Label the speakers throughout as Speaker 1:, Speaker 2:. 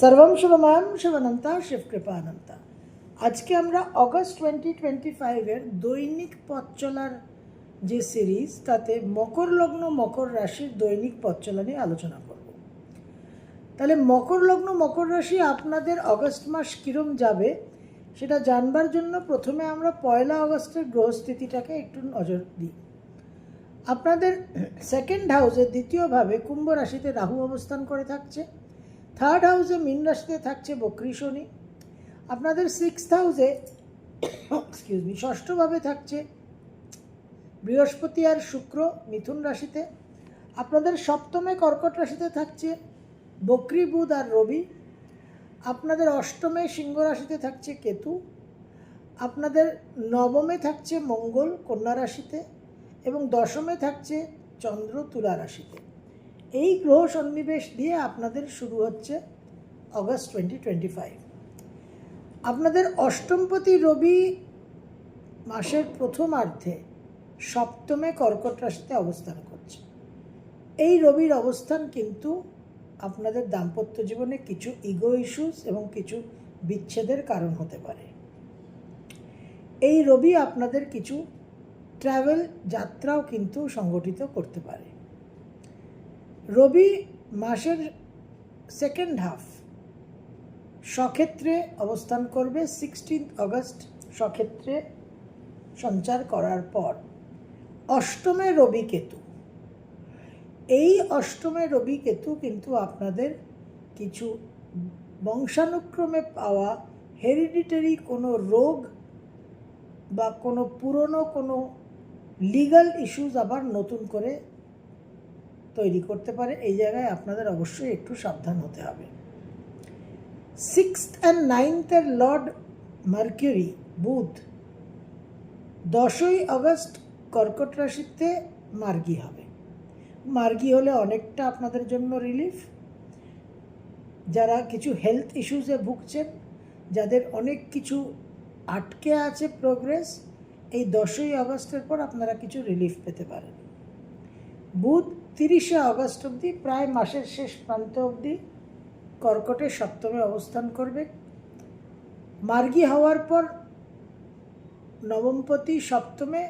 Speaker 1: সর্বম শুভময়ম শুভনন্তা, শিবকৃপানন্তা। আজকে আমরা August twenty twenty ফাইভের দৈনিক পথ চলার যে সিরিজ তাতে মকর লগ্ন, মকর রাশির দৈনিক পথ চলা নিয়ে আলোচনা করব। তাহলে মকর লগ্ন, মকর রাশি আপনাদের অগস্ট মাস কীরম যাবে, সেটা জানবার জন্য প্রথমে আমরা পয়লা অগস্টের গ্রহস্থিতিটাকে একটু নজর দিই। আপনাদের সেকেন্ড হাউসে দ্বিতীয়ভাবে কুম্ভ রাশিতে রাহু অবস্থান করে থাকছে। থার্ড হাউসে মীন রাশিতে থাকছে বক্রী শনি। আপনাদের সিক্স হাউসে এক্সকিউজ মি ষষ্ঠভাবে থাকছে বৃহস্পতি আর শুক্র মিথুন রাশিতে। আপনাদের সপ্তমে কর্কট রাশিতে থাকছে বক্রী বুধ আর রবি। আপনাদের অষ্টমে সিংহ রাশিতে থাকছে কেতু। আপনাদের নবমে থাকছে মঙ্গল, কন্যা রাশিতে এবং দশমে থাকছে চন্দ্র, তুলা রাশিতে। এই গ্রহ সন্নিবেশ দিয়ে আপনাদের শুরু হচ্ছে অগস্ট টোয়েন্টি টোয়েন্টি ফাইভ আপনাদের অষ্টমপতি রবি মাসের প্রথমার্ধে সপ্তমে কর্কট রাশিতে অবস্থান করছে। এই রবির অবস্থান কিন্তু আপনাদের দাম্পত্য জীবনে কিছু ইগো ইস্যুস এবং কিছু বিচ্ছেদের কারণ হতে পারে। এই রবি আপনাদের কিছু ট্রাভেল যাত্রাও কিন্তু সংগঠিত করতে পারে। রবি মাসের সেকেন্ড হাফ সক্ষেত্রে অবস্থান করবে সিক্সটিন আগস্ট সক্ষেত্রে সঞ্চার করার পর। অষ্টমে রবি কেতু। এই অষ্টমে রবি কেতু কিন্তু আপনাদের কিছু বংশানুক্রমে পাওয়া হেরিডিটারি কোনো রোগ বা কোনো পুরনো কোনো লিগাল ইস্যুস আবার নতুন করে তৈরি করতে পারে, এই জায়গায় আপনাদের অবশ্যই একটু সাবধান হতে হবে। সিক্সথ অ্যান্ড নাইনথের লর্ড মার্কিউরি বুধ, দশই আগস্ট কর্কট রাশিতে মার্গি হবে। মার্গি হলে অনেকটা আপনাদের জন্য রিলিফ যারা কিছু হেলথ ইস্যুসে ভুগছেন, যাদের অনেক কিছু আটকে আছে প্রোগ্রেস এই দশই আগস্টের পর আপনারা কিছু রিলিফ পেতে পারেন। বুধ তিরিশে আগস্ট অবধি, প্রায় মাসের শেষ প্রান্ত অবধি কর্কটে সপ্তমে অবস্থান করবে। মার্গী হওয়ার পর নবমপতি সপ্তমে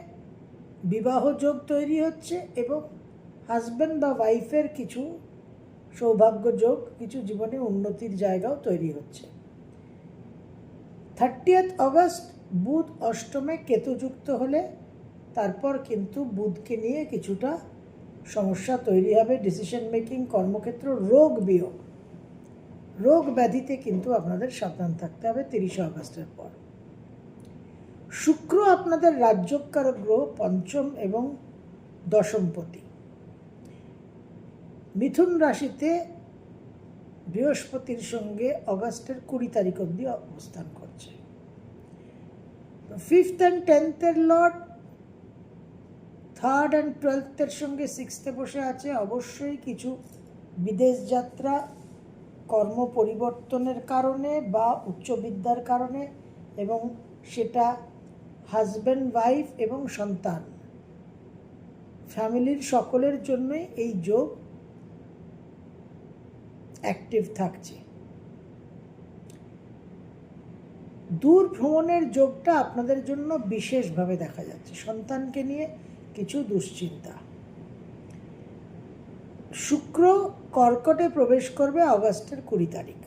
Speaker 1: বিবাহ যোগ তৈরি হচ্ছে এবং হাজব্যান্ড বা ওয়াইফের কিছু সৌভাগ্য যোগ, কিছু জীবনে উন্নতির জায়গাও তৈরি হচ্ছে। থার্টিয়েথ অগস্ট বুধ অষ্টমে কেতুযুক্ত হলে, তারপর কিন্তু বুধকে নিয়ে কিছুটা সমস্যা তৈরি হবে ডিসিশন মেকিং কর্মক্ষেত্র, রোগ বিয়োগ। রোগ ব্যাধিতে কিন্তু আপনাদের সাবধান থাকতে হবে তিরিশে আগস্টের পর। শুক্র আপনাদের রাজ্যকারক গ্রহ পঞ্চম এবং দশমপতি। মিথুন রাশিতে বৃহস্পতির সঙ্গে অগাস্টের কুড়ি তারিখ অবধি অবস্থান করছে। ফিফথ অ্যান্ড টেন্থের লর্ড থার্ড অ্যান্ড টুয়েলথের সঙ্গে সিক্সথে বসে আছে অবশ্যই কিছু বিদেশ যাত্রা, কর্ম পরিবর্তনের কারণে বা উচ্চবিদ্যার কারণে এবং সেটা হাজব্যান্ড, ওয়াইফ এবং সন্তান। ফ্যামিলির সকলের জন্যই এই যোগ অ্যাক্টিভ থাকছে। দূর ভ্রমণের যোগটা আপনাদের জন্য বিশেষভাবে দেখা যাচ্ছে। সন্তানকে নিয়ে কিছু দুশ্চিন্তা। শুক্র কর্কটে প্রবেশ করবে অগস্টের কুড়ি তারিখ।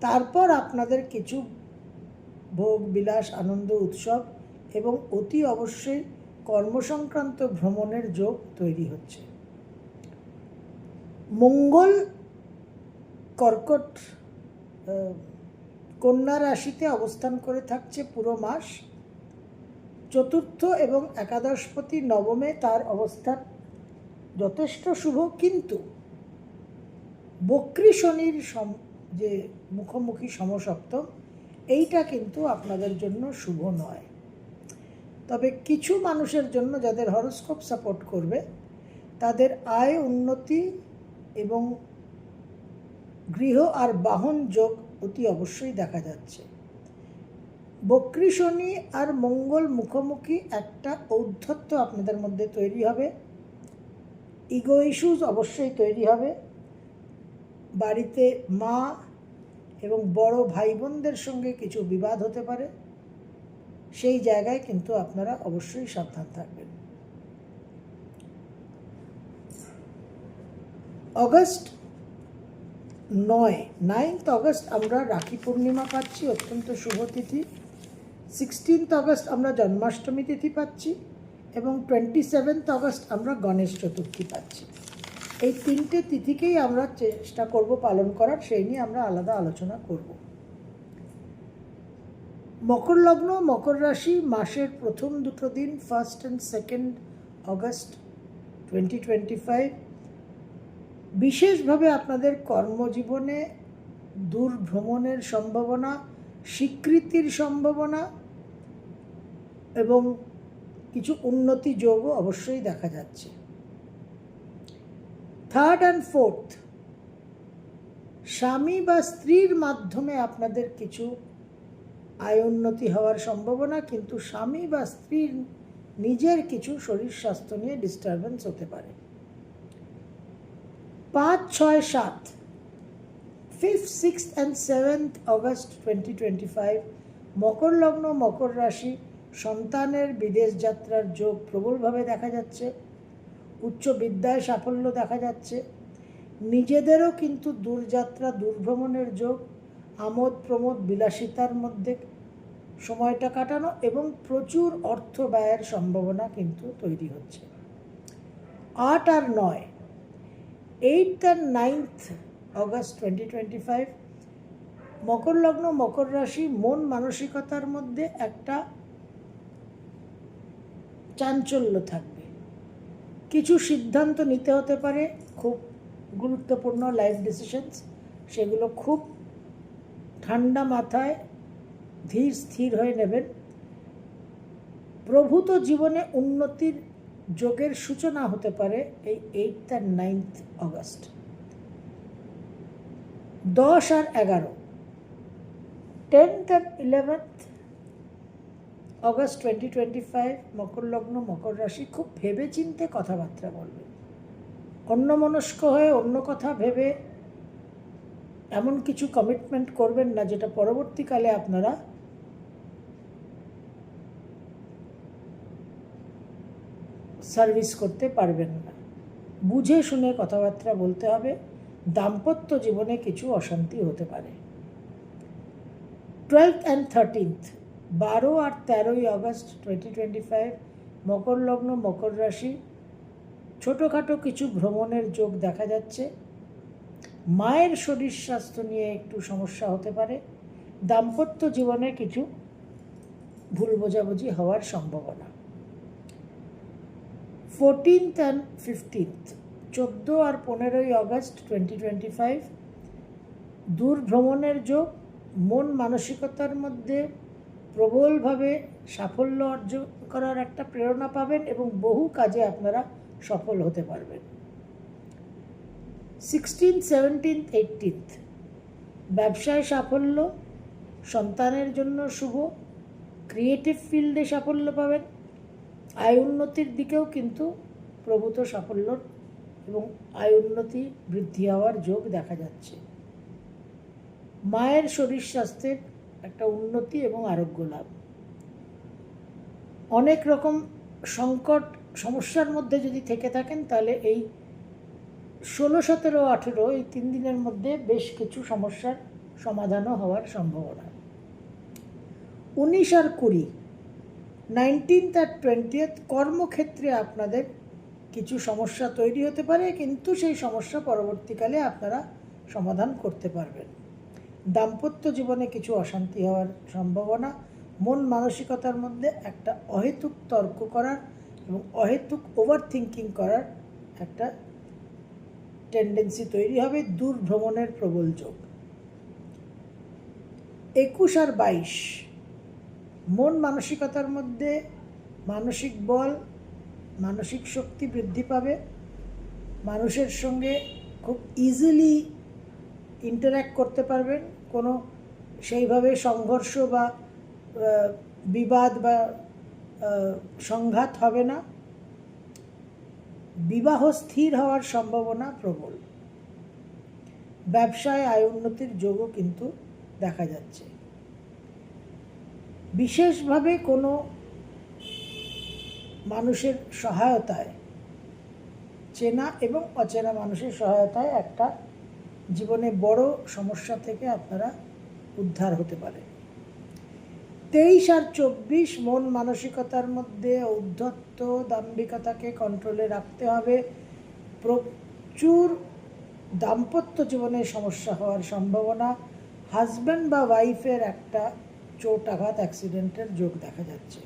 Speaker 1: তারপর আপনাদের কিছু ভোগ, বিলাস, আনন্দ, উৎসব এবং অতি অবশ্যই কর্মসংক্রান্ত ভ্রমণের যোগ তৈরি হচ্ছে। মঙ্গল কর্কট কন্যা রাশিতে অবস্থান করে থাকছে পুরো মাস। চতুর্থ এবং একাদশপতি নবমে তার অবস্থান যথেষ্ট শুভ, কিন্তু বক্রী শনির সম, যে মুখোমুখি সমসপ্তম এইটা কিন্তু আপনাদের জন্য শুভ নয়। তবে কিছু মানুষের জন্য যাদের হরস্কোপ সাপোর্ট করবে, তাদের আয় উন্নতি এবং গৃহ আর বাহন যোগ অতি অবশ্যই দেখা যাচ্ছে। বক্রী শনি আর মঙ্গল মুখোমুখি একটা ঔদ্ধত্য আপনাদের মধ্যে তৈরি হবে। ইগো ইস্যুস অবশ্যই তৈরি হবে। বাড়িতে মা এবং বড় ভাই বোনদের সঙ্গে কিছু বিবাদ হতে পারে। সেই জায়গায় কিন্তু আপনারা অবশ্যই সাবধান থাকবেন। অগস্ট নয় নাইনথ অগস্ট আমরা রাখি পূর্ণিমা পাচ্ছি, অত্যন্ত শুভ তিথি। সিক্সটিন্থ অগস্ট আমরা জন্মাষ্টমী তিথি পাচ্ছি এবং টোয়েন্টি সেভেন্থ অগস্ট আমরা গণেশ চতুর্থী পাচ্ছি। এই তিনটে তিথিকেই আমরা চেষ্টা করব পালন করার, সেই নিয়ে আমরা আলাদা আলোচনা করব। মকর লগ্ন, মকর রাশি মাসের প্রথম দুটো দিন first and second August twenty twenty five বিশেষভাবে আপনাদের কর্মজীবনে দূর ভ্রমণের সম্ভাবনা, স্বীকৃতির সম্ভাবনা এবং কিছু উন্নতি যোগও অবশ্যই দেখা যাচ্ছে। থার্ড অ্যান্ড ফোর্থ স্বামী বা স্ত্রীর মাধ্যমে আপনাদের কিছু আয় উন্নতি হওয়ার সম্ভাবনা, কিন্তু স্বামী বা স্ত্রীর নিজের কিছু শরীর স্বাস্থ্য নিয়ে ডিস্টারবেন্স হতে পারে। পাঁচ, ছয়, সাত fifth six and seventh August twenty twenty five মকর লগ্ন, মকর রাশি সন্তানের বিদেশ যাত্রার যোগ প্রবলভাবে দেখা যাচ্ছে, উচ্চ বিদ্যায় সাফল্য দেখা যাচ্ছে, নিজেদেরও কিন্তু দূরযাত্রা, দূরভ্রমণের যোগ, আমোদ প্রমোদ বিলাসিতার মধ্যে সময়টা কাটানো এবং প্রচুর অর্থ ব্যয়ের সম্ভাবনা কিন্তু তৈরি হচ্ছে। আট আর নয় eight and ninth August twenty twenty five মকর লগ্ন, মকর রাশি, মন মানসিকতার মধ্যে একটা চাঞ্চল্য থাকবে। কিছু সিদ্ধান্ত নিতে হতে পারে, খুব গুরুত্বপূর্ণ লাইফ ডিসিশনস সেগুলো খুব ঠান্ডা মাথায় ধীর স্থির হয়ে নেবেন। প্রভূত জীবনে উন্নতির যোগের সূচনা হতে পারে এই এইট অ্যান্ড নাইনথ অগস্ট দশ আর এগারো। Tenth and eleventh August twenty twenty five মকর লগ্ন, মকর রাশি খুব ভেবে চিনতে কথাবার্তা বলবেন অন্যমনস্ক হয়ে অন্য কথা ভেবে এমন কিছু কমিটমেন্ট করবেন না, যেটা পরবর্তীকালে আপনারা সার্ভিস করতে পারবেন না। বুঝে শুনে কথাবার্তা বলতে হবে। দাম্পত্য জীবনে কিছু অশান্তি হতে পারে। টুয়েলথ অ্যান্ড থার্টিনথ বারো আর তেরোই আগস্ট টোয়েন্টি টোয়েন্টি ফাইভ মকর লগ্ন, মকর রাশি, ছোটোখাটো কিছু ভ্রমণের যোগ দেখা যাচ্ছে। মায়ের শরীর স্বাস্থ্য নিয়ে একটু সমস্যা হতে পারে। দাম্পত্য জীবনে কিছু ভুল বোঝাবুঝি হওয়ার সম্ভাবনা। ফোরটিন্থ অ্যান্ড ফিফটিন্থ চোদ্দ আর পনেরোই আগস্ট টোয়েন্টি টোয়েন্টি ফাইভ দূর ভ্রমণের যোগ, মন মানসিকতার মধ্যে প্রবলভাবে সাফল্য অর্জন করার একটা প্রেরণা পাবেন এবং বহু কাজে আপনারা সফল হতে পারবেন। সিক্সটিন সেভেন্টিন্থ এইটিন্থ ব্যবসায় সাফল্য, সন্তানের জন্য শুভ ক্রিয়েটিভ ফিল্ডে সাফল্য পাবেন। আয় উন্নতির দিকেও কিন্তু প্রভূত সাফল্য এবং আয় উন্নতি বৃদ্ধি হওয়ার যোগ দেখা যাচ্ছে। মায়ের শরীর স্বাস্থ্যের একটা উন্নতি এবং আরোগ্য লাভ। অনেক রকম সংকট, সমস্যার মধ্যে যদি থেকে থাকেন, তাহলে এই ষোলো, সতেরো, আঠেরো, এই তিন দিনের মধ্যে বেশ কিছু সমস্যার সমাধানও হওয়ার সম্ভাবনা। উনিশ আর কুড়ি, নাইনটিন্থ আর টোয়েন্টিয়েথ কর্মক্ষেত্রে আপনাদের কিছু সমস্যা তৈরি হতে পারে, কিন্তু সেই সমস্যা পরবর্তীকালে আপনারা সমাধান করতে পারবেন। দাম্পত্য জীবনে কিছু অশান্তি হওয়ার সম্ভাবনা, মন মানসিকতার মধ্যে একটা অহেতুক তর্ক করার এবং অহেতুক ওভার থিঙ্কিং করার একটা টেন্ডেন্সি তৈরি হবে দূর ভ্রমণের প্রবল যোগ। একুশ আর বাইশ, মন মানসিকতার মধ্যে মানসিক বল, মানসিক শক্তি বৃদ্ধি পাবে। মানুষের সঙ্গে খুব ইজিলি ইন্টারাক্ট করতে পারবেন, কোনো সেইভাবে সংঘর্ষ বা বিবাদ বা সংঘাত হবে না। বিবাহ স্থির হওয়ার সম্ভাবনা প্রবল। ব্যবসায় আয় উন্নতির যোগও কিন্তু দেখা যাচ্ছে। বিশেষভাবে কোনো মানুষের সহায়তায়, চেনা এবং অচেনা মানুষের সহায়তায় একটা জীবনে বড় সমস্যা থেকে আপনারা উদ্ধার হতে পারে। তেইশ আর চব্বিশ, মন মানসিকতার মধ্যে ঔদ্ধত্য, দাম্ভিকতাকে কন্ট্রোলে রাখতে হবে। প্রচুর দাম্পত্য জীবনে সমস্যা হওয়ার সম্ভাবনা। হাজব্যান্ড বা ওয়াইফের একটা চোট আঘাত অ্যাক্সিডেন্টের যোগ দেখা যাচ্ছে।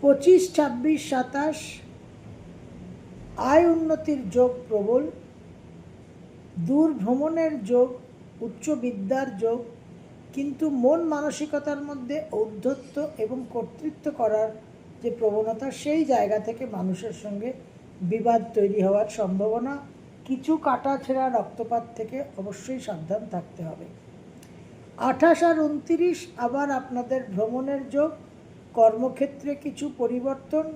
Speaker 1: পঁচিশ, ছাব্বিশ, সাতাশ, আয় উন্নতির যোগ প্রবল। দূর ভ্রমণের যোগ, উচ্চ বিদ্যার যোগ, কিন্তু মন মানসিকতার মধ্যে ঔদ্ধত্য এবং কর্তৃত্ব করার যে প্রবণতা, সেই জায়গা থেকে মানুষের সঙ্গে বিবাদ তৈরি হওয়ার সম্ভাবনা, কিছু কাটা ছেঁড়া রক্তপাত থেকে অবশ্যই সাবধান থাকতে হবে। আঠাশ আর উনতিরিশ আবার আপনাদের ভ্রমণের যোগ, কর্মক্ষেত্রে কিছু পরিবর্তন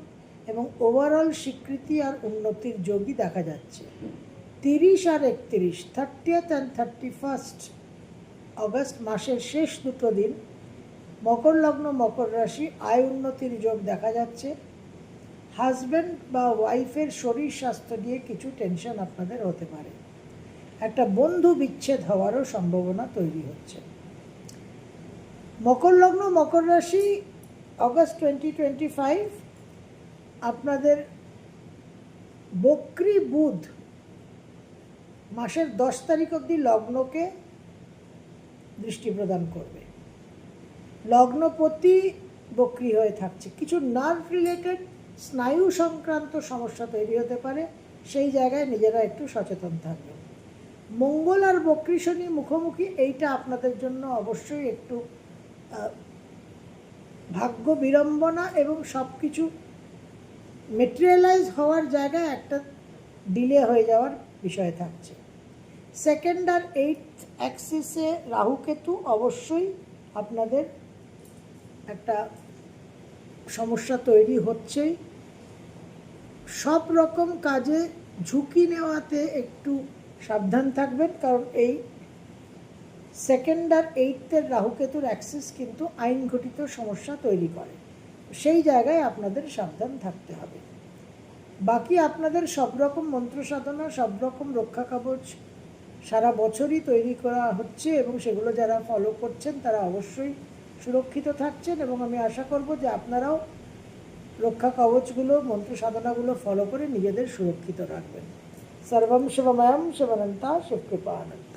Speaker 1: এবং ওভারঅল স্বীকৃতি আর উন্নতির যোগই দেখা যাচ্ছে। তিরিশ আর একত্রিশ thirtieth and thirty first August মাসের শেষ দুটো দিন, মকর লগ্ন, মকর রাশি, আয় উন্নতির যোগ দেখা যাচ্ছে। হাজব্যান্ড বা ওয়াইফের শরীর স্বাস্থ্য নিয়ে কিছু টেনশন আপনাদের হতে পারে। একটা বন্ধু বিচ্ছেদ হওয়ারও সম্ভাবনা তৈরি হচ্ছে। মকর লগ্ন, মকর রাশি অগস্ট টোয়েন্টি টোয়েন্টি ফাইভ আপনাদের বক্রি বুধ মাসের দশ তারিখ অবধি লগ্নকে দৃষ্টি প্রদান করবে। লগ্নপতি বক্রি হয়ে থাকছে। কিছু নার্ভ রিলেটেড স্নায়ু সংক্রান্ত সমস্যা তৈরি হতে পারে। সেই জায়গায় নিজেরা একটু সচেতন থাকবেন মঙ্গল আর বক্রি শনি মুখোমুখি, এইটা আপনাদের জন্য অবশ্যই একটু ভাগ্য বিড়ম্বনা এবং সব কিছু মেটেরিয়ালাইজ হওয়ার জায়গায় একটা ডিলে হয়ে যাওয়ার বিষয় থাকছে। সেকেন্ড আর এইট অ্যাক্সিসে রাহুকেতু অবশ্যই আপনাদের একটা সমস্যা তৈরি হচ্ছেই। সব রকম কাজে ঝুঁকি নেওয়াতে একটু সাবধান থাকবেন, কারণ এই সেকেন্ড আর এইটের রাহুকেতুর অ্যাক্সিস কিন্তু আইন ঘটিত সমস্যা তৈরি করে। সেই জায়গায় আপনাদের সাবধান থাকতে হবে। বাকি আপনাদের সব রকম মন্ত্র সাধনা সব রকম রক্ষা কবচ সারা বছরই তৈরি করা হচ্ছে এবং সেগুলো যারা ফলো করছেন তারা অবশ্যই সুরক্ষিত থাকছেন এবং আমি আশা করব যে আপনারাও রক্ষা কবচগুলো, মন্ত্র সাধনাগুলো ফলো করে নিজেদের সুরক্ষিত রাখবেন। সর্বম শিবময়ম শিবানন্তা শিবকৃপা আনন্দ